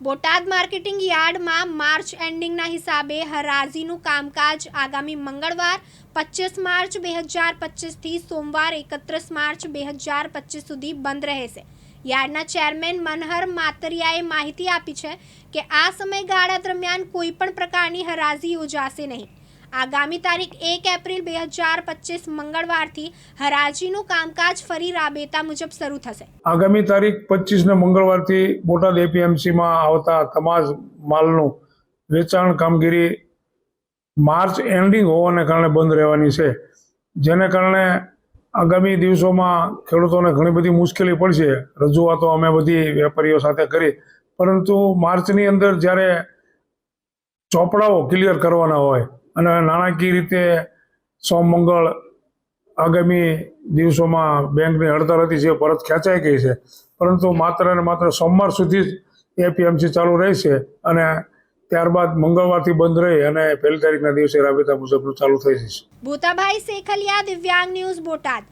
Botad marketing યાર્ડમાં March એન્ડિંગના હિસાબે હરાજીનું કામકાજ આગામી મંગળવાર પચીસ માર્ચ બે હજાર પચીસથી સોમવાર, એકત્રીસ માર્ચ બે હજાર પચીસ સુધી બંધ રહેશે. યાર્ડના ચેરમેન મનહર માતરિયાએ માહિતી આપી છે કે આ સમયગાળા દરમિયાન કોઈ પણ પ્રકારની હરાજી યોજાશે નહીં. આગામી તારીખ એક એપ્રિલ બે હજાર પચીસ મંગળવારથી હરાજીનું કામકાજ ફરી રાબેતા મુજબ શરૂ થશે. આગામી તારીખ પચીસને મંગળવારથી બોટાદ એપીએમસીમાં આવતા તમામ માલનું વેચાણ કામગીરી માર્ચ એન્ડિંગ હોવાને કારણે બંધ રહેવાની છે. જેને કારણે આગામી દિવસોમાં ખેડૂતોને ઘણી બધી મુશ્કેલી પડશે. રજૂઆતો અમે બધી વેપારીઓ સાથે કરી. પરંતુ માર્ચની અંદર જ્યારે ચોપડાઓ ક્લિયર કરવાના હોય અને નાણાકીય રીતે સોમ મંગળ આગામી દિવસોમાં બેંકની હડતાલ હતી જે પરત ખેંચાઈ ગઈ છે. પરંતુ માત્ર ને માત્ર સોમવાર સુધી જ એપીએમસી ચાલુ રહેશે અને ત્યારબાદ મંગળવારથી બંધ રહી અને પહેલી તારીખના દિવસે રાબેતા મુજબનું ચાલુ થઈ જશે. ભૂતાભાઈ શેખલિયા, દિવ્યાંગ ન્યૂઝ બોટાદ.